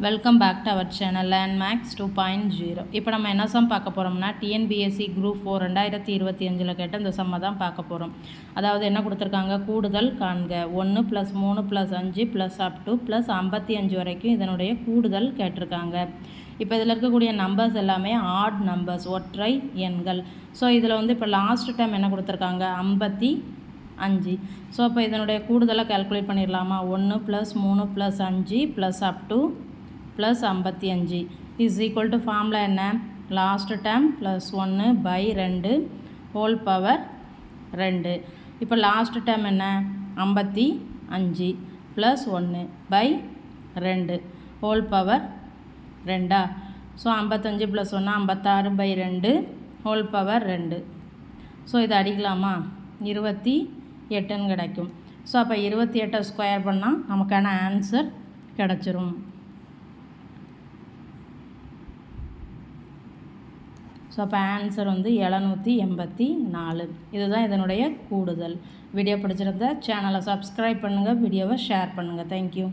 Welcome back to our channel Land Max two point zero இப்போ நம்ம என்ன some பார்க்க போகிறோம்னா டிஎன்பிஎஸ்சி குரூப் ஃபோர் ரெண்டாயிரத்தி இருபத்தி அஞ்சில் கேட்ட இந்த சம்மை தான் பார்க்க போகிறோம் அதாவது என்ன கொடுத்துருக்காங்க? கூடுதல் காண்க. ஒன்று ப்ளஸ் மூணு ப்ளஸ் அஞ்சு ப்ளஸ் அப் டூ ப்ளஸ் ஐம்பத்தி அஞ்சு வரைக்கும் இதனுடைய கூடுதல் கேட்டிருக்காங்க. இப்போ இதில் இருக்கக்கூடிய நம்பர்ஸ் எல்லாமே ஆட் நம்பர்ஸ் ஒற்றை எண்கள். ஸோ இதில் வந்து இப்போ லாஸ்ட் டைம் என்ன கொடுத்துருக்காங்க? ஐம்பத்தி அஞ்சு. ஸோ அப்போ இதனுடைய கூடுதலாக கால்குலேட் பண்ணிடலாமா ஒன்று ப்ளஸ் மூணு ப்ளஸ் அஞ்சு ப்ளஸ் அப் டூ ப்ளஸ் ஐம்பத்தி அஞ்சு. இஸ் ஈக்குவல் டு ஃபார்மில் என்ன? லாஸ்ட் டேம் ப்ளஸ் ஒன்று பை ரெண்டு ஹோல் பவர் ரெண்டு. இப்போ லாஸ்ட் டேம் என்ன? ஐம்பத்தி அஞ்சு ப்ளஸ் ஒன்று பை ரெண்டு ஹோல் பவர் ரெண்டா? ஸோ ஐம்பத்தஞ்சு ப்ளஸ் ஒன்று ஐம்பத்தாறு பை ரெண்டு ஹோல் பவர் ரெண்டு. ஸோ இதை அடிக்கலாமா? இருபத்தி எட்டுன்னு கிடைக்கும். ஸோ அப்போ இருபத்தி எட்டை ஸ்கொயர் பண்ணால் நமக்கான ஆன்சர் கிடச்சிரும். ஸோ அப்போ ஆன்சர் வந்து எழுநூற்றி எண்பத்தி நாலு. இதுதான் இதனுடைய கூடுதல். வீடியோ பிடிச்சிருந்தா சேனலை சப்ஸ்கிரைப் பண்ணுங்கள் வீடியோவை ஷேர் பண்ணுங்கள் தேங்க்யூ